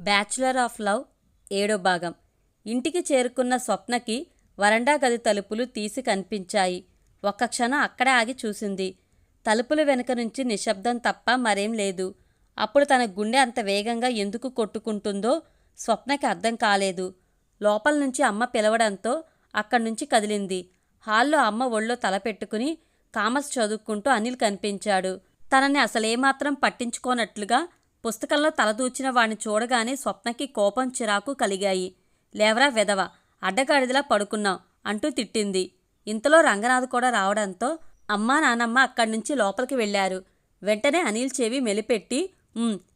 Bachelor of love ఏడో భాగం. ఇంటికి చేరుకున్న స్వప్నకి వరండా గది తలుపులు తీసి కనిపించాయి. ఒక్క క్షణం అక్కడే ఆగి చూసింది. తలుపుల వెనుక నుంచి నిశ్శబ్దం తప్ప మరేం లేదు. అప్పుడు తన గుండె అంత వేగంగా ఎందుకు కొట్టుకుంటుందో స్వప్నకి అర్థం కాలేదు. లోపల నుంచి అమ్మ పిలవడంతో అక్కడి నుంచి కదిలింది. హాల్లో అమ్మ ఒళ్ళో తలపెట్టుకుని కామర్స్ చదువుకుంటూ అనిల్ కనిపించాడు. తనని అసలేమాత్రం పట్టించుకోనట్లుగా పుస్తకంలో తలదూచిన వాణ్ణి చూడగానే స్వప్నకి కోపం చిరాకు కలిగాయి. లేవరా వెదవ అడ్డగాడిదలా పడుకున్నాం అంటూ తిట్టింది. ఇంతలో రంగనాథ్ కూడా రావడంతో అమ్మా నానమ్మ అక్కడి నుంచి లోపలికి వెళ్ళారు. వెంటనే అనిల్ చెవి మెలిపెట్టి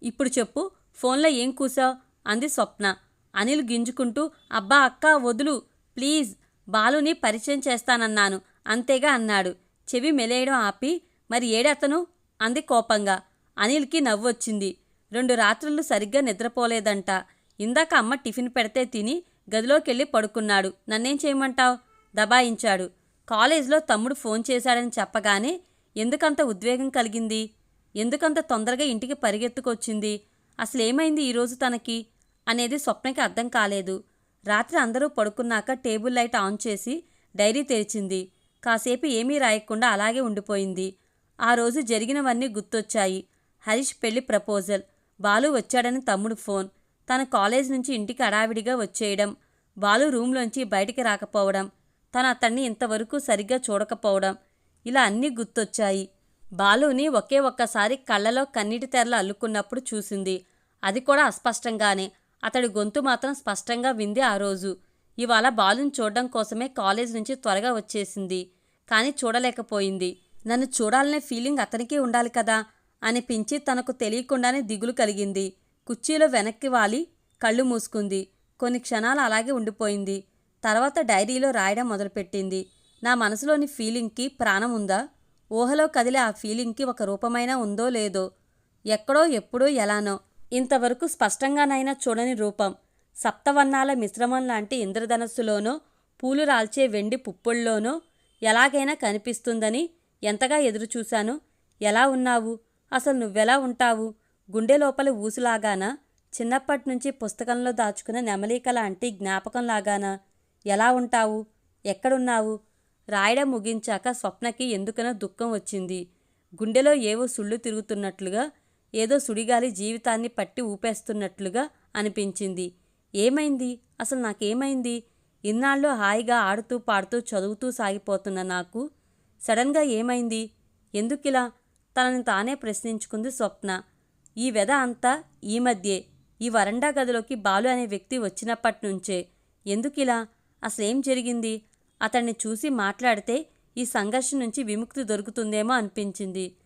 ఇప్పుడు చెప్పు ఫోన్లో ఏం కూసావు? అంది స్వప్న. అనిల్ గింజుకుంటూ అబ్బా అక్క వదులు ప్లీజ్ బాలుని పరిచయం చేస్తానన్నాను అంతేగా అన్నాడు. చెవి మెలేయడం ఆపి మరి ఏడతను? అంది కోపంగా. అనిల్కి నవ్వొచ్చింది. రెండు రాత్రులు సరిగ్గా నిద్రపోలేదంట. ఇందాక అమ్మ టిఫిన్ పెడితే తిని గదిలోకెళ్ళి పడుకున్నాడు. నన్నేం చేయమంటావు? దబాయించాడు. కాలేజ్లో తమ్ముడు ఫోన్ చేశాడని చెప్పగానే ఎందుకంత ఉద్వేగం కలిగింది? ఎందుకంత తొందరగా ఇంటికి పరిగెత్తుకొచ్చింది? అసలేమైంది ఈరోజు తనకి? అనేది స్వప్నకి అర్థం కాలేదు. రాత్రి అందరూ పడుకున్నాక టేబుల్ లైట్ ఆన్ చేసి డైరీ తెరిచింది. కాసేపు ఏమీ రాయకుండా అలాగే ఉండిపోయింది. ఆ రోజు జరిగినవన్నీ గుర్తొచ్చాయి. హరీష్ పెళ్ళి ప్రపోజల్. బాలు వచ్చాడని తమ్ముడు ఫోన్. తన కాలేజ్ నుంచి ఇంటికి అడావిడిగా వచ్చేయడం బాలు రూమ్లోంచి బయటికి రాకపోవడం తను అతన్ని ఇంతవరకు సరిగ్గా చూడకపోవడం ఇలా అన్నీ గుర్తొచ్చాయి. బాలుని ఒకే ఒక్కసారి కళ్ళలో కన్నీటి తెరలు అల్లుకున్నప్పుడు చూసింది. అది కూడా అస్పష్టంగానే. అతడి గొంతు మాత్రం స్పష్టంగా వింది ఆ రోజు. ఇవాళ బాలుని చూడడం కోసమే కాలేజ్ నుంచి త్వరగా వచ్చేసింది. కానీ చూడలేకపోయింది. నన్ను చూడాలనే ఫీలింగ్ అతనికి ఉండాలి కదా. అనిపించి తనకు తెలియకుండానే దిగులు కలిగింది. కుర్చీలో వెనక్కి వాలి కళ్ళు మూసుకుంది. కొన్ని క్షణాలు అలాగే ఉండిపోయింది. తర్వాత డైరీలో రాయడం మొదలుపెట్టింది. నా మనసులోని ఫీలింగ్కి ప్రాణం ఉందా? ఊహలో కదిలే ఆ ఫీలింగ్కి ఒక రూపమైనా ఉందో లేదో? ఎక్కడో ఎప్పుడో ఎలానో? ఇంతవరకు స్పష్టంగానైనా చూడని రూపం. సప్తవర్ణాల మిశ్రమం లాంటి ఇంద్రధనస్సులోనో పూలు రాల్చే వెండి పుప్పుల్లోనో ఎలాగైనా కనిపిస్తుందని ఎంతగా ఎదురుచూశాను? ఎలా ఉన్నావు? అసలు నువ్వెలా ఉంటావు? గుండె లోపల ఊసులాగానా? చిన్నప్పటి నుంచి పుస్తకంలో దాచుకున్న నెమలిక లాంటి జ్ఞాపకంలాగానా ఎలా ఉంటావు? ఎక్కడున్నావు? రాయడం ముగించాక స్వప్నకి ఎందుకనో దుఃఖం వచ్చింది. గుండెలో ఏవో సుళ్ళు తిరుగుతున్నట్లుగా ఏదో సుడిగాలి జీవితాన్ని పట్టి ఊపేస్తున్నట్లుగా అనిపించింది. ఏమైంది? అసలు నాకేమైంది? ఇన్నాళ్ళు హాయిగా ఆడుతూ పాడుతూ చదువుతూ సాగిపోతున్న నాకు సడన్గా ఏమైంది? ఎందుకిలా? తనని తానే ప్రశ్నించుకుంది స్వప్న. ఈ వెద అంతా ఈ మధ్యే. ఈ వరండా గదిలోకి బాలు అనే వ్యక్తి వచ్చినప్పటి నుంచే ఎందుకిలా? అసలేం జరిగింది? అతన్ని చూసి మాట్లాడితే ఈ సంఘర్షణ నుంచి విముక్తి దొరుకుతుందేమో అనిపించింది.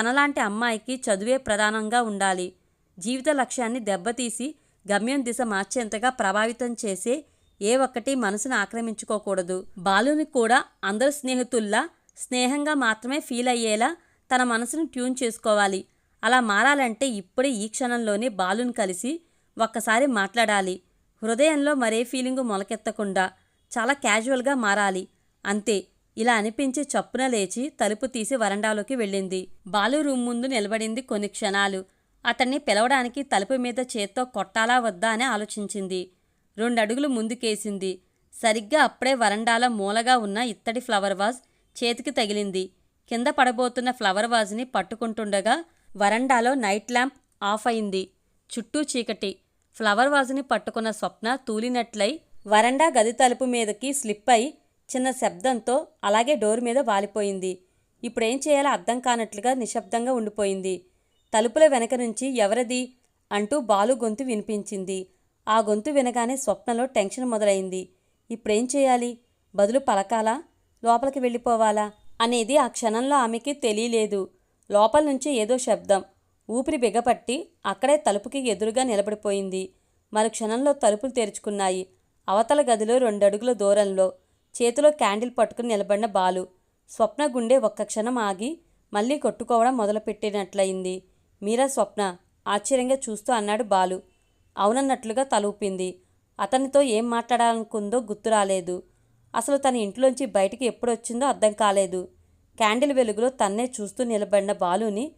తనలాంటి అమ్మాయికి చదువే ప్రధానంగా ఉండాలి. జీవిత లక్ష్యాన్ని దెబ్బతీసి గమ్యం దిశ మార్చేంతగా ప్రభావితం చేసే ఏ ఒక్కటి మనసును ఆక్రమించుకోకూడదు. బాలుని కూడా అందరు స్నేహితుల్లా స్నేహంగా మాత్రమే ఫీల్ అయ్యేలా తన మనసును ట్యూన్ చేసుకోవాలి. అలా మారాలంటే ఇప్పుడే ఈ క్షణంలోనే బాలుని కలిసి ఒక్కసారి మాట్లాడాలి. హృదయంలో మరే ఫీలింగు మొలకెత్తకుండా చాలా క్యాజువల్గా మారాలి. అంతే ఇలా అనిపించి చప్పున లేచి తలుపు తీసి వరండాలోకి వెళ్ళింది. బాలు రూమ్ ముందు నిలబడింది కొన్ని క్షణాలు. అతన్ని పిలవడానికి తలుపు మీద చేత్తో కొట్టాలా వద్దా అని ఆలోచించింది. రెండడుగులు ముందుకేసింది. సరిగ్గా అప్పుడే వరండాలో మూలగా ఉన్న ఇత్తడి ఫ్లవర్ వాజ్ చేతికి తగిలింది. కింద పడబోతున్న ఫ్లవర్ వాజ్ని పట్టుకుంటుండగా వరండాలో నైట్ ల్యాంప్ ఆఫ్ అయింది. చుట్టూ చీకటి. ఫ్లవర్ వాజ్ని పట్టుకున్న స్వప్న తూలినట్లై వరండా గది తలుపు మీదకి స్లిప్ అయి చిన్న శబ్దంతో అలాగే డోర్ మీద వాలిపోయింది. ఇప్పుడేం చేయాలో అర్థం కానట్లుగా నిశ్శబ్దంగా ఉండిపోయింది. తలుపుల వెనక నుంచి ఎవరది? అంటూ బాలు గొంతు వినిపించింది. ఆ గొంతు వినగానే స్వప్నలో టెన్షన్ మొదలైంది. ఇప్పుడేం చేయాలి? బదులు పలకాలా? లోపలికి వెళ్ళిపోవాలా? అనేది ఆ క్షణంలో ఆమెకి తెలియలేదు. లోపల నుంచి ఏదో శబ్దం. ఊపిరి బిగపట్టి అక్కడే తలుపుకి ఎదురుగా నిలబడిపోయింది. మరు క్షణంలో తలుపులు తెరుచుకున్నాయి. అవతల గదిలో రెండడుగుల దూరంలో చేతిలో క్యాండిల్ పట్టుకుని నిలబడిన బాలు స్వప్న గుండె ఒక్క క్షణం ఆగి మళ్ళీ కొట్టుకోవడం మొదలుపెట్టినట్లయింది. మీరా స్వప్న ఆశ్చర్యంగా చూస్తూ అన్నాడు బాలు. అవునన్నట్లుగా తలూపింది. అతనితో ఏం మాట్లాడాలనుకుందో గుర్తు రాలేదు అసలు తన ఇంట్లోంచి బయటికి ఎప్పుడొచ్చిందో అర్థం కాలేదు. క్యాండిల్ వెలుగులో తన్నే చూస్తూ నిలబడిన బాలుని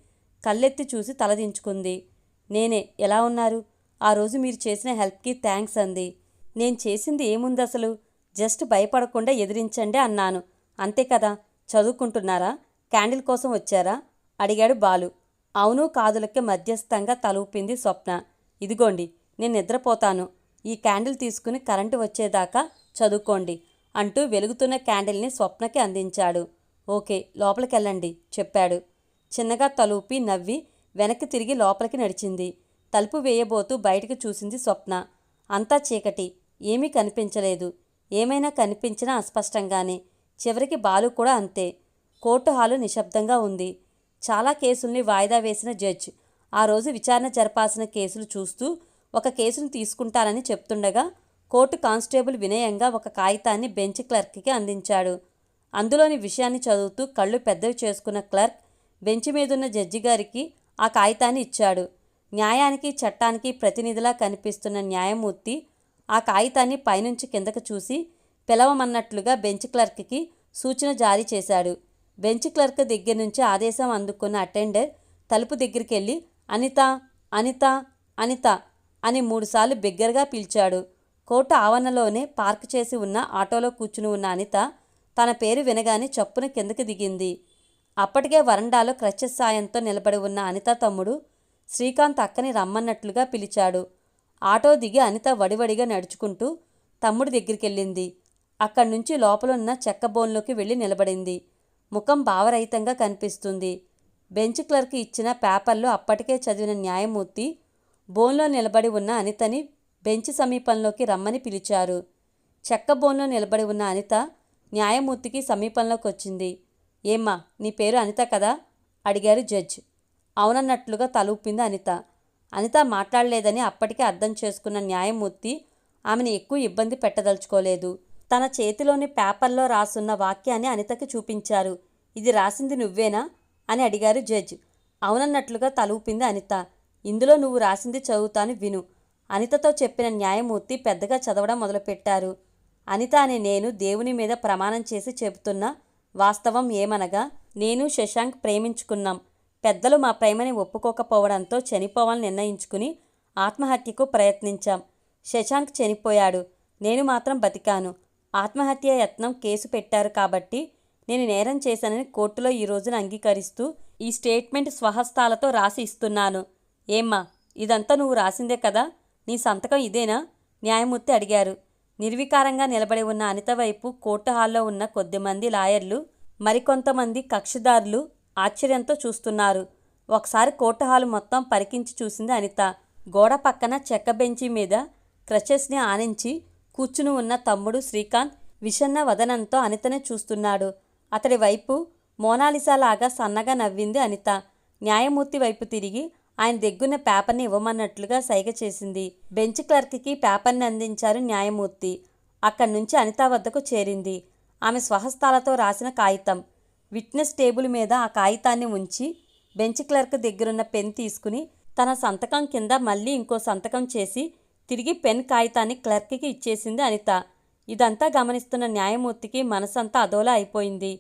కళ్ళెత్తి చూసి తలదించుకుంది నేనే ఎలా ఉన్నారు? ఆ రోజు మీరు చేసిన హెల్ప్కి థ్యాంక్స్ అంది. నేను చేసింది ఏముంది అసలు? జస్ట్ భయపడకుండా ఎదిరించండి అన్నాను. అంతే కదా? చదువుకుంటున్నారా? క్యాండిల్ కోసం వచ్చారా? అడిగాడు బాలు. అవును కాదులకి మధ్యస్థంగా తలూపింది స్వప్న. ఇదిగోండి నేను నిద్రపోతాను. ఈ క్యాండిల్ తీసుకుని కరెంటు వచ్చేదాకా చదువుకోండి. అంటూ వెలుగుతున్న క్యాండిల్ని స్వప్నకి అందించాడు. ఓకే లోపలికెళ్ళండి చెప్పాడు. చిన్నగా తలూపి నవ్వి వెనక్కి తిరిగి లోపలికి నడిచింది. తలుపు వేయబోతూ బయటకు చూసింది స్వప్న. అంతా చీకటి ఏమీ కనిపించలేదు. ఏమైనా కనిపించినా అస్పష్టంగానే. చివరికి బాలు కూడా అంతే. కోర్టు హాలు నిశ్శబ్దంగా ఉంది. చాలా కేసుల్ని వాయిదా వేసిన జడ్జ్ ఆ రోజు విచారణ జరపాల్సిన కేసులు చూస్తూ ఒక కేసును తీసుకుంటానని చెప్తుండగా కోర్టు కానిస్టేబుల్ వినయంగా ఒక కాగితాన్ని బెంచ్ క్లర్క్కి అందించాడు. అందులోని విషయాన్ని చదువుతూ కళ్ళు పెద్దవి చేసుకున్న క్లర్క్ బెంచ్ మీదున్న జడ్జి గారికి ఆ కాగితాన్ని ఇచ్చాడు. న్యాయానికి చట్టానికి ప్రతినిధిలా కనిపిస్తున్న న్యాయమూర్తి ఆ కాగితాన్ని పైనుంచి కిందకు చూసి పిలవమన్నట్లుగా బెంచ్ క్లర్క్కి సూచన జారీ చేశాడు. బెంచ్ క్లర్క్ దగ్గర నుంచి ఆదేశం అందుకున్న అటెండర్ తలుపు దగ్గరికి వెళ్ళి అనిత అనిత అనిత అని మూడుసార్లు బిగ్గరగా పిలిచాడు. కోర్టు ఆవరణలోనే పార్క్ చేసి ఉన్న ఆటోలో కూర్చుని ఉన్న అనిత తన పేరు వినగానే చప్పున కిందకి దిగింది. అప్పటికే వరండాలో క్రచెస్ సాయంతో నిలబడి ఉన్న అనిత తమ్ముడు శ్రీకాంత్ అక్కని రమ్మన్నట్లుగా పిలిచాడు. ఆటో దిగి అనిత వడివడిగా నడుచుకుంటూ తమ్ముడి దగ్గరికెళ్ళింది. అక్కడి నుంచి లోపలున్న చెక్క బోన్లోకి వెళ్ళి నిలబడింది. ముఖం భావరహితంగా కనిపిస్తుంది. బెంచ్ క్లర్క్ ఇచ్చిన పేపర్లో అప్పటికే చదివిన న్యాయమూర్తి బోన్లో నిలబడి ఉన్న అనితని బెంచ్ సమీపంలోకి రమ్మని పిలిచారు. చెక్క బోన్లో నిలబడి ఉన్న అనిత న్యాయమూర్తికి సమీపంలోకి వచ్చింది ఏమ్మా నీ పేరు అనిత కదా? అడిగారు జడ్జ్. అవునన్నట్లుగా తలూపింది అనిత. అనిత మాట్లాడలేదని అప్పటికే అర్థం చేసుకున్న న్యాయమూర్తి ఆమెను ఎక్కువ ఇబ్బంది పెట్టదలుచుకోలేదు. తన చేతిలోని పేపర్లో రాసున్న వాక్యాన్ని అనితకి చూపించారు. ఇది రాసింది నువ్వేనా? అని అడిగారు జడ్జ్. అవునన్నట్లుగా తలూపింది అనిత. ఇందులో నువ్వు రాసింది చదువుతాను విను. అనితతో చెప్పిన న్యాయమూర్తి పెద్దగా చదవడం మొదలుపెట్టారు. అనిత అనే నేను దేవుని మీద ప్రమాణం చేసి చెబుతున్న వాస్తవం ఏమనగా నేను శశాంక్ ప్రేమించుకున్నాం. పెద్దలు మా ప్రేమని ఒప్పుకోకపోవడంతో చనిపోవాలని నిర్ణయించుకుని ఆత్మహత్యకు ప్రయత్నించాం. శశాంక్ చనిపోయాడు. నేను మాత్రం బతికాను. ఆత్మహత్య యత్నం కేసు పెట్టారు కాబట్టి నేను నేరం చేశానని కోర్టులో ఈ రోజున అంగీకరిస్తూ ఈ స్టేట్మెంట్ స్వహస్తాలతో రాసి ఇస్తున్నాను. ఏమ్మా ఇదంతా నువ్వు రాసిందే కదా? నీ సంతకం ఇదేనా? న్యాయమూర్తి అడిగారు. నిర్వికారంగా నిలబడి ఉన్న అనిత వైపు కోర్టు హాల్లో ఉన్న కొద్దిమంది లాయర్లు మరికొంతమంది కక్షిదారులు ఆశ్చర్యంతో చూస్తున్నారు. ఒకసారి కోర్టు హాలు మొత్తం పరికించి చూసింది అనిత. గోడ పక్కన చెక్క బెంచి మీద క్రచెస్ని ఆనించి కూర్చుని ఉన్న తమ్ముడు శ్రీకాంత్ విషన్న వదనంతో అనితనే చూస్తున్నాడు. అతడి వైపు మోనాలిసాలాగా సన్నగా నవ్వింది అనిత. న్యాయమూర్తి వైపు తిరిగి ఆయన దగ్గున పేపర్ని ఇవ్వమన్నట్లుగా సైగ చేసింది. బెంచ్ క్లర్క్కి పేపర్ని అందించారు న్యాయమూర్తి. అక్కడి నుంచి అనిత వద్దకు చేరింది. ఆమె స్వహస్తాలతో రాసిన కాగితం. విట్నెస్ టేబుల్ మీద ఆ కాగితాన్ని ఉంచి బెంచ్ క్లర్క్ దగ్గరున్న పెన్ తీసుకుని తన సంతకం కింద మళ్ళీ ఇంకో సంతకం చేసి తిరిగి పెన్ కాగితాన్ని క్లర్క్కి ఇచ్చేసింది అనిత. ఇదంతా గమనిస్తున్న న్యాయమూర్తికి మనసంతా అదోలా అయిపోయింది.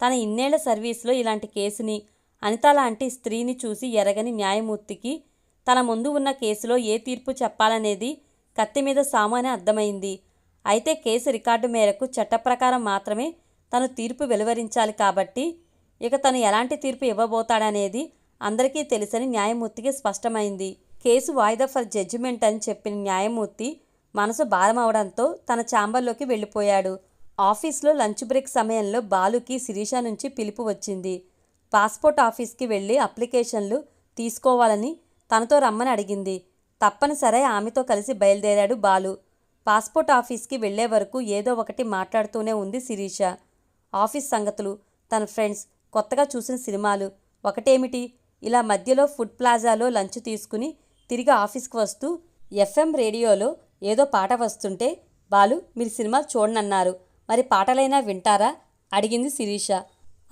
తన ఇన్నేళ్ళ సర్వీసులో ఇలాంటి కేసుని అనిత లాంటి స్త్రీని చూసి ఎరగని న్యాయమూర్తికి తన ముందు ఉన్న కేసులో ఏ తీర్పు చెప్పాలనేది కత్తి మీద సామాన్య అర్థమైంది. అయితే కేసు రికార్డు మేరకు చట్టప్రకారం మాత్రమే తను తీర్పు వెలువరించాలి కాబట్టి ఇక తను ఎలాంటి తీర్పు ఇవ్వబోతాడనేది అందరికీ తెలుసని న్యాయమూర్తికి స్పష్టమైంది. కేసు వాయిదా ఫర్ జడ్జిమెంట్ అని చెప్పిన న్యాయమూర్తి మనసు భారమవడంతో తన ఛాంబర్లోకి వెళ్ళిపోయాడు. ఆఫీస్లో లంచ్ బ్రేక్ సమయంలో బాలుకి శిరీష నుంచి పిలుపు వచ్చింది. పాస్పోర్ట్ ఆఫీస్కి వెళ్ళి అప్లికేషన్లు తీసుకోవాలని తనతో రమ్మని అడిగింది. తప్పనిసరి ఆమెతో కలిసి బయలుదేరాడు బాలు. పాస్పోర్ట్ ఆఫీస్కి వెళ్ళే వరకు ఏదో ఒకటి మాట్లాడుతూనే ఉంది శిరీష. ఆఫీస్ సంగతులు తన ఫ్రెండ్స్ కొత్తగా చూసిన సినిమాలు ఒకటేమిటి? ఇలా మధ్యలో ఫుడ్ ప్లాజాలో లంచ్ తీసుకుని తిరిగి ఆఫీస్కి వస్తూ ఎఫ్ఎం రేడియోలో ఏదో పాట వస్తుంటే బాలు మీరు సినిమా చూడనన్నారు. మరి పాటలైనా వింటారా? అడిగింది శిరీష.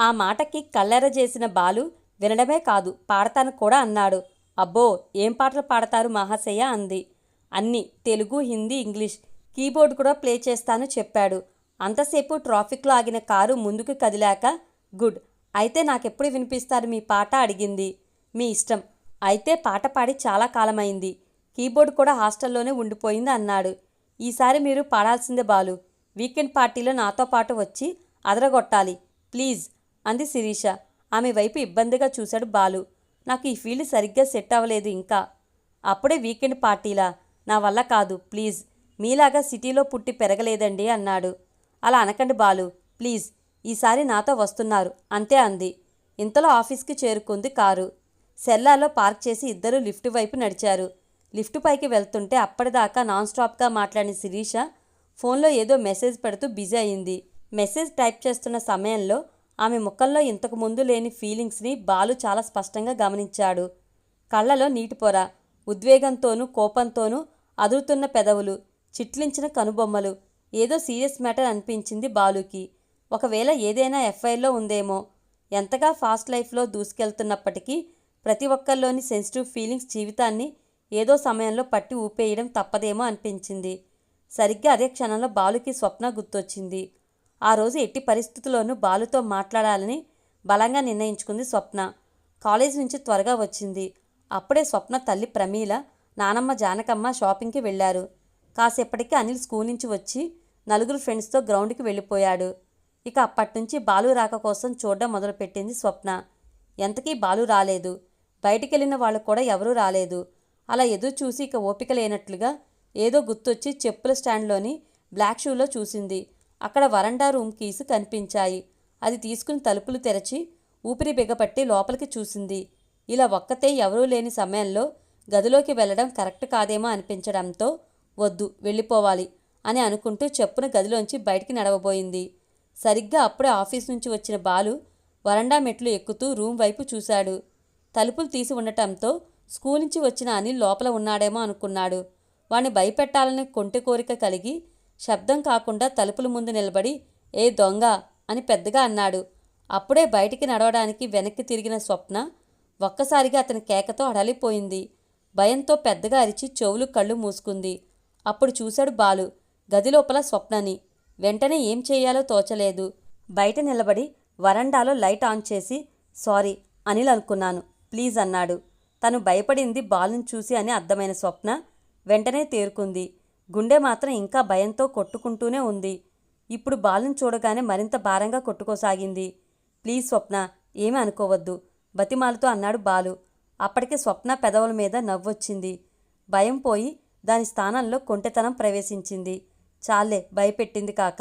ఆ మాటకి కళ్ళెర చేసిన బాలు వినడమే కాదు పాడతాను కూడా అన్నాడు. అబ్బో ఏం పాటలు పాడతారు మహాశయ? అంది. అన్ని తెలుగు హిందీ ఇంగ్లీష్ కీబోర్డ్ కూడా ప్లే చేస్తాను చెప్పాడు. అంతసేపు ట్రాఫిక్లో ఆగిన కారు ముందుకు కదిలాక గుడ్ అయితే నాకెప్పుడు వినిపిస్తారు మీ పాట? అడిగింది. మీ ఇష్టం. అయితే పాట పాడి చాలా కాలమైంది. కీబోర్డ్ కూడా హాస్టల్లోనే ఉండిపోయింది అన్నాడు. ఈసారి మీరు పాడాల్సిందే బాలు. వీకెండ్ పార్టీలో నాతో పాటు వచ్చి అదరగొట్టాలి. ప్లీజ్ అంది శిరీష. ఆమె వైపు ఇబ్బందిగా చూశాడు బాలు. నాకు ఈ ఫీల్డ్ సరిగ్గా సెట్ అవ్వలేదు ఇంకా. అప్పుడే వీకెండ్ పార్టీలా? నా వల్ల కాదు ప్లీజ్. మీలాగా సిటీలో పుట్టి పెరగలేదండి అన్నాడు. అలా అనకండి బాలు ప్లీజ్. ఈసారి నాతో వస్తున్నారు అంతే అంది. ఇంతలో ఆఫీస్కి చేరుకుంది కారు. సెల్లాలో పార్క్ చేసి ఇద్దరు లిఫ్ట్ వైపు నడిచారు. లిఫ్ట్ పైకి వెళ్తుంటే అప్పటిదాకా నాన్ స్టాప్గా మాట్లాడిన శిరీష ఫోన్లో ఏదో మెసేజ్ పెడుతూ బిజీ అయింది. మెసేజ్ టైప్ చేస్తున్న సమయంలో ఆమె ముఖంలో ఇంతకు ముందు లేని ఫీలింగ్స్ని బాలు చాలా స్పష్టంగా గమనించాడు. కళ్ళలో నీటి పొర ఉద్వేగంతోనూ కోపంతోనూ అదురుతున్న పెదవులు చిట్లించిన కనుబొమ్మలు ఏదో సీరియస్ మ్యాటర్ అనిపించింది బాలుకి. ఒకవేళ ఏదైనా ఎఫ్ఐఆర్లో ఉందేమో ఎంతగా ఫాస్ట్ లైఫ్లో దూసుకెళ్తున్నప్పటికీ ప్రతి ఒక్కరిలోని సెన్సిటివ్ ఫీలింగ్స్ జీవితాన్ని ఏదో సమయంలో పట్టి ఊపేయడం తప్పదేమో అనిపించింది. సరిగ్గా అదే క్షణంలో బాలుకి స్వప్న గుర్తొచ్చింది. ఆ రోజు ఎట్టి పరిస్థితుల్లోనూ బాలుతో మాట్లాడాలని బలంగా నిర్ణయించుకుంది స్వప్న. కాలేజ్ నుంచి త్వరగా వచ్చింది. అప్పుడే స్వప్న తల్లి ప్రమీల నానమ్మ జానకమ్మ షాపింగ్కి వెళ్ళారు. కాసేపటికి అనిల్ స్కూల్ నుంచి వచ్చి నలుగురు ఫ్రెండ్స్తో గ్రౌండ్కి వెళ్ళిపోయాడు. ఇక అప్పటి నుంచి బాలు రాక కోసం చూడడం మొదలుపెట్టింది స్వప్న. ఎంతకీ బాలు రాలేదు. బయటికెళ్ళిన వాళ్ళు కూడా ఎవరూ రాలేదు. అలా ఎదురు చూసి ఇక ఓపిక లేనట్లుగా ఏదో గుర్తొచ్చి చెప్పుల స్టాండ్లోని బ్లాక్ షూలో చూసింది. అక్కడ వరండా రూమ్ కీసు కనిపించాయి. అది తీసుకుని తలుపులు తెరచి ఊపిరి బిగపట్టి లోపలికి చూసింది. ఇలా ఒక్కతే ఎవరూ లేని సమయంలో గదిలోకి వెళ్ళడం కరెక్ట్ కాదేమో అనిపించడంతో వద్దు వెళ్ళిపోవాలి అని అనుకుంటూ చెప్పున గదిలోంచి బయటికి నడవబోయింది. సరిగ్గా అప్పుడే ఆఫీస్ నుంచి వచ్చిన బాలు వరండా మెట్లు ఎక్కుతూ రూమ్ వైపు చూశాడు. తలుపులు తీసి ఉండటంతో స్కూల్ నుంచి వచ్చిన అనిల్ లోపల ఉన్నాడేమో అనుకున్నాడు. వాణ్ణి భయపెట్టాలని కొంటె కోరిక కలిగి శబ్దం కాకుండా తలుపుల ముందు నిలబడి ఏ దొంగ అని పెద్దగా అన్నాడు. అప్పుడే బయటికి నడవడానికి వెనక్కి తిరిగిన స్వప్న ఒక్కసారిగా అతని కేకతో అడలిపోయింది. భయంతో పెద్దగా అరిచి చెవులు కళ్ళు మూసుకుంది. అప్పుడు చూశాడు బాలు గదిలోపల స్వప్నని. వెంటనే ఏం చేయాలో తోచలేదు. బయట నిలబడి వరండాలో లైట్ ఆన్ చేసి సారీ అనిల్ అనుకున్నాను ప్లీజ్ అన్నాడు. తను భయపడింది బాలుని చూసి అని అర్థమైన స్వప్న వెంటనే తేరుకుంది. గుండె మాత్రం ఇంకా భయంతో కొట్టుకుంటూనే ఉంది. ఇప్పుడు బాలుని చూడగానే మరింత భారంగా కొట్టుకోసాగింది. ప్లీజ్ స్వప్న ఏమీ అనుకోవద్దు. బతిమాలతో అన్నాడు బాలు. అప్పటికే స్వప్న పెదవుల మీద నవ్వొచ్చింది. భయం పోయి దాని స్థానంలో కొంటెతనం ప్రవేశించింది. చాలే భయపెట్టింది కాక.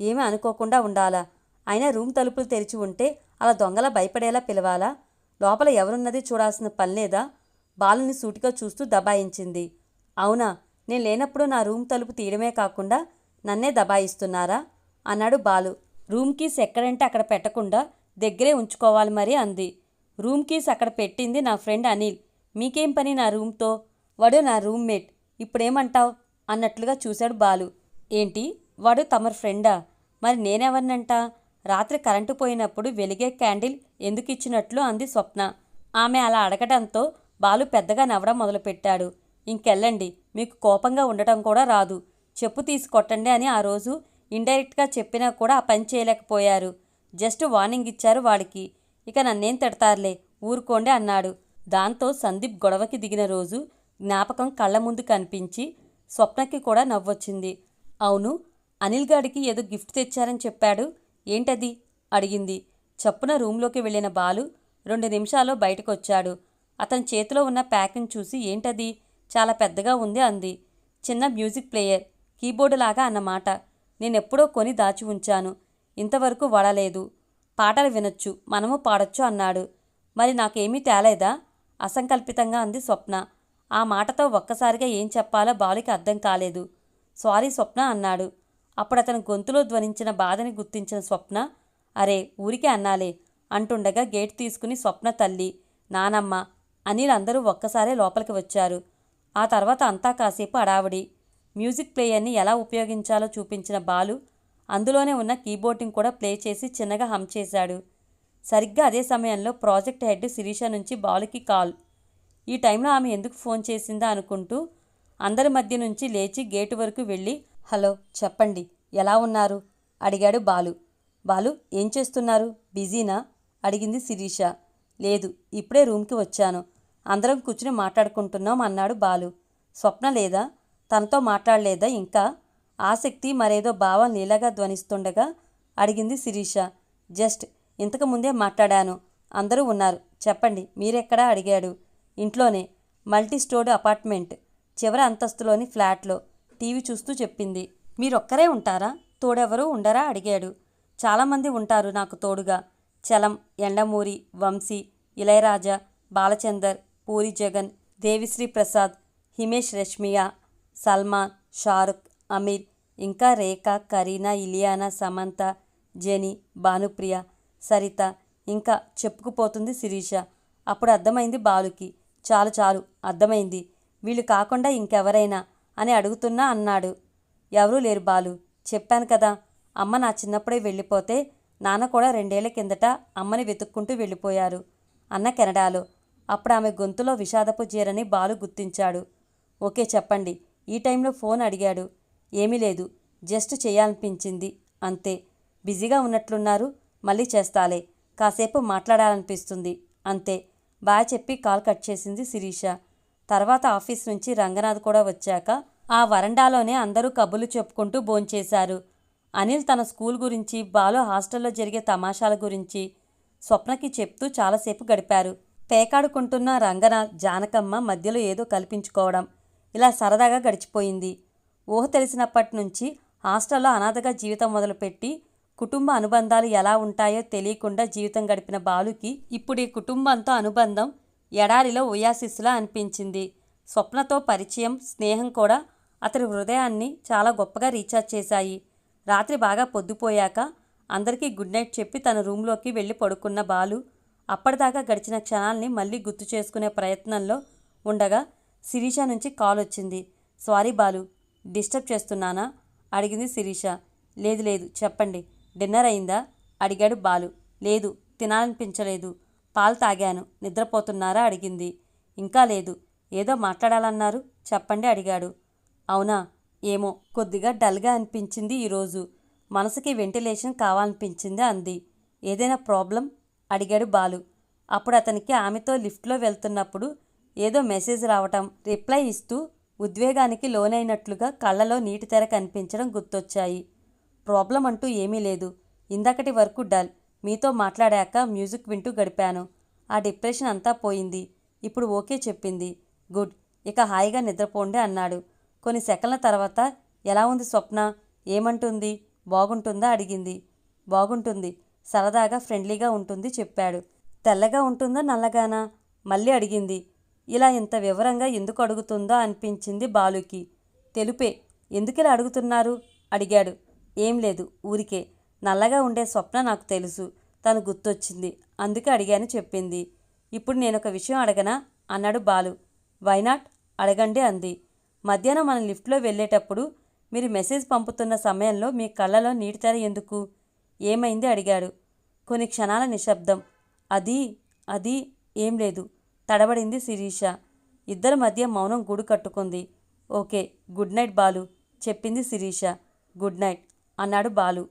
ఏమీ అనుకోకుండా ఉండాలా? అయినా రూమ్ తలుపులు తెరిచి ఉంటే అలా దొంగల భయపడేలా పిలవాలా? లోపల ఎవరున్నది చూడాల్సిన పనిలేదా బాలుని సూటిగా చూస్తూ దబాయించింది. అవునా? నేను లేనప్పుడు నా రూమ్ తలుపు తీయడమే కాకుండా నన్నే దబాయిస్తున్నారా? అన్నాడు బాలు. రూమ్ కీస్ ఎక్కడంటే అక్కడ పెట్టకుండా దగ్గరే ఉంచుకోవాలి మరి అంది. రూమ్ కీస్ అక్కడ పెట్టింది నా ఫ్రెండ్ అనిల్. మీకేం పని నా రూమ్తో? వాడు నా రూమ్మేట్. ఇప్పుడేమంటావ్? అన్నట్లుగా చూశాడు బాలు. ఏంటి? వాడు తమరు ఫ్రెండా? మరి నేనెవరినంట? రాత్రి కరెంటు పోయినప్పుడు వెలిగే క్యాండిల్ ఎందుకు ఇచ్చినట్లు అంది స్వప్న. ఆమె అలా అడగడంతో బాలు పెద్దగా నవ్వడం మొదలుపెట్టాడు. ఇంకెళ్ళండి. మీకు కోపంగా ఉండటం కూడా రాదు. చెప్పు తీసి కొట్టండి అని ఆ రోజు ఇండైరెక్ట్గా చెప్పినా కూడా ఆ పని చేయలేకపోయారు. జస్ట్ వార్నింగ్ ఇచ్చారు వాడికి. ఇక నన్నేం తిడతారులే? ఊరుకోండి అన్నాడు. దాంతో సందీప్ గొడవకి దిగిన రోజు జ్ఞాపకం కళ్ళ ముందు కనిపించి స్వప్నకి కూడా నవ్వొచ్చింది. అవును అనిల్ గాడికి ఏదో గిఫ్ట్ తెచ్చారని చెప్పాడు. ఏంటది? అడిగింది. చప్పున రూంలోకి వెళ్ళిన బాలు రెండు నిమిషాల్లో బయటకొచ్చాడు. అతని చేతిలో ఉన్న ప్యాకింగ్ చూసి ఏంటది? చాలా పెద్దగా ఉంది అంది. చిన్న మ్యూజిక్ ప్లేయర్ కీబోర్డు లాగా అన్నమాట. నేనెప్పుడో కొని దాచి ఉంచాను. ఇంతవరకు వడలేదు. పాటలు వినొచ్చు మనము పాడొచ్చు అన్నాడు. మరి నాకేమీ తేలేదా? అసంకల్పితంగా అంది స్వప్న. ఆ మాటతో ఒక్కసారిగా ఏం చెప్పాలో బాలుకి అర్థం కాలేదు. సారీ స్వప్న అన్నాడు. అప్పుడు అతని గొంతులో ధ్వనించిన బాధని గుర్తించిన స్వప్న అరే ఊరికే అన్నాలే అంటుండగా గేట్ తీసుకుని స్వప్న తల్లి నానమ్మ అనిలందరూ ఒక్కసారే లోపలికి వచ్చారు. ఆ తర్వాత అంతా కాసేపు అడావిడి. మ్యూజిక్ ప్లేయర్ని ఎలా ఉపయోగించాలో చూపించిన బాలు అందులోనే ఉన్న కీబోర్డింగ్ కూడా ప్లే చేసి చిన్నగా హమ్ చేశాడు. సరిగ్గా అదే సమయంలో ప్రాజెక్ట్ హెడ్ శిరీష నుంచి బాలుకి కాల్. ఈ టైంలో ఆమె ఎందుకు ఫోన్ చేసిందా అనుకుంటూ అందరి మధ్య నుంచి లేచి గేటు వరకు వెళ్ళి హలో చెప్పండి ఎలా ఉన్నారు? అడిగాడు బాలు. బాలు ఏం చేస్తున్నారు? బిజీనా? అడిగింది శిరీష. లేదు ఇప్పుడే రూమ్కి వచ్చాను. అందరం కూర్చుని మాట్లాడుకుంటున్నాం అన్నాడు బాలు. స్వప్న లేదా? తనతో మాట్లాడలేదా ఇంకా? ఆసక్తి మరేదో భావం నీలాగా ధ్వనిస్తుండగా అడిగింది శిరీష. జస్ట్ ఇంతకు ముందే మాట్లాడాను. అందరూ ఉన్నారు. చెప్పండి మీరెక్కడా అడిగాడు. ఇంట్లోనే. Multi storeyed apartment. చివరి అంతస్తులోని ఫ్లాట్లో. టీవీ చూస్తూ చెప్పింది. మీరొక్కరే ఉంటారా? తోడెవరూ ఉండరా? అడిగాడు. చాలామంది ఉంటారు నాకు తోడుగా. చలం ఎండమూరి వంశీ ఇళయరాజా బాలచందర్ పూరి జగన్ దేవిశ్రీ ప్రసాద్ హిమేష్ రష్మియా సల్మాన్ షారుఖ్ అమీర్ ఇంకా రేఖ కరీనా ఇలియానా సమంత జెని భానుప్రియ సరిత ఇంకా చెప్పుకుపోతుంది శిరీష. అప్పుడు అర్థమైంది బాలుకి. చాలు చాలు అర్థమైంది. వీళ్ళు కాకుండా ఇంకెవరైనా అని అడుగుతున్నా అన్నాడు. ఎవరూ లేరు బాలు. చెప్పాను కదా అమ్మ నా చిన్నప్పుడే వెళ్ళిపోతే నాన్న కూడా రెండేళ్ళ కిందట అమ్మని వెతుక్కుంటూ వెళ్ళిపోయారు. అన్న కెనడాలో. అప్పుడు ఆమె గొంతులో విషాదపు జీరని బాలు గుర్తించాడు. ఓకే చెప్పండి. ఈ టైంలో ఫోన్ అడిగాడు. ఏమీ లేదు. జస్ట్ చేయాలనిపించింది. అంతే. బిజీగా ఉన్నట్లున్నారు. మళ్ళీ చేస్తాలే. కాసేపు మాట్లాడాలనిపిస్తుంది. అంతే. బాయ్ చెప్పి కాల్ కట్ చేసింది శిరీష. తర్వాత ఆఫీస్ నుంచి రంగనాథ్ కూడా వచ్చాక ఆ వరండాలోనే అందరూ కబుర్లు చెప్పుకుంటూ భోంచేశారు. అనిల్ తన స్కూల్ గురించి బాలు హాస్టల్లో జరిగే తమాషాల గురించి స్వప్నకి చెప్తూ చాలాసేపు గడిపారు. పేకాడుకుంటున్న రంగనాథ్ జానకమ్మ మధ్యలో ఏదో కల్పించుకోవడం. ఇలా సరదాగా గడిచిపోయింది. ఊహ తెలిసినప్పటి నుంచి హాస్టల్లో అనాథగా జీవితం మొదలుపెట్టి కుటుంబ అనుబంధాలు ఎలా ఉంటాయో తెలియకుండా జీవితం గడిపిన బాలుకి ఇప్పుడు ఈ కుటుంబంతో అనుబంధం ఎడారిలో ఉయాసిస్సులా అనిపించింది. స్వప్నతో పరిచయం స్నేహం కూడా అతని హృదయాన్ని చాలా గొప్పగా రీఛార్జ్ చేశాయి. రాత్రి బాగా పొద్దుపోయాక అందరికీ గుడ్ నైట్ చెప్పి తన రూమ్లోకి వెళ్ళి పడుకున్న బాలు అప్పటిదాకా గడిచిన క్షణాల్ని మళ్ళీ గుర్తు చేసుకునే ప్రయత్నంలో ఉండగా శిరీష నుంచి కాల్ వచ్చింది. సారీ బాలు డిస్టర్బ్ చేస్తున్నానా? అడిగింది శిరీష. లేదు లేదు చెప్పండి. డిన్నర్ అయిందా? అడిగాడు బాలు. లేదు తినాలనిపించలేదు. పాలు తాగాను. నిద్రపోతున్నారా? అడిగింది. ఇంకా లేదు. ఏదో మాట్లాడాలన్నారు. చెప్పండి అడిగాడు. అవునా? ఏమో. కొద్దిగా డల్గా అనిపించింది ఈరోజు. మనసుకి వెంటిలేషన్ కావాలనిపించింది అంది. ఏదైనా ప్రాబ్లం? అడిగాడు బాలు. అప్పుడు అతనికి ఆమెతో లిఫ్ట్లో వెళ్తున్నప్పుడు ఏదో మెసేజ్ రావటం రిప్లై ఇస్తూ ఉద్వేగానికి లోనైనట్లుగా కళ్ళలో నీటి తెర కనిపించడం గుర్తొచ్చాయి. ప్రాబ్లం అంటూ ఏమీ లేదు. ఇందకటి వరకు డల్. మీతో మాట్లాడాక మ్యూజిక్ వింటూ గడిపాను. ఆ డిప్రెషన్ అంతా పోయింది. ఇప్పుడు ఓకే చెప్పింది. గుడ్. ఇక హాయిగా నిద్రపోండి అన్నాడు. కొన్ని సెకండ్ల తర్వాత ఎలా ఉంది స్వప్న? ఏమంటుంది? బాగుంటుందా? అడిగింది. బాగుంటుంది. సరదాగా ఫ్రెండ్లీగా ఉంటుంది చెప్పాడు. తెల్లగా ఉంటుందా నల్లగానా? మళ్ళీ అడిగింది. ఇలా ఇంత వివరంగా ఎందుకు అడుగుతుందో అనిపించింది బాలుకి. తెలుపే ఎందుకిలా అడుగుతున్నారు? అడిగాడు. ఏం లేదు ఊరికే. నల్లగా ఉండే స్వప్న నాకు తెలుసు తను గుర్తొచ్చింది. అందుకే అడిగాను చెప్పింది. ఇప్పుడు నేను ఒక విషయం అడగనా? అన్నాడు బాలు. వైనాట్ అడగండి అంది. మధ్యాహ్నం మనం లిఫ్ట్లో వెళ్ళేటప్పుడు మీరు మెసేజ్ పంపుతున్న సమయంలో మీ కళ్ళలో నీటి తెర ఎందుకు? ఏమైంది అడిగాడు. కొన్ని క్షణాల నిశ్శబ్దం. అది అది ఏం లేదు. తడబడింది శిరీష. ఇద్దరి మధ్య మౌనం గూడు కట్టుకుంది. ఓకే గుడ్ నైట్ బాలు చెప్పింది శిరీష. గుడ్ నైట్ అన్నాడు బాలు.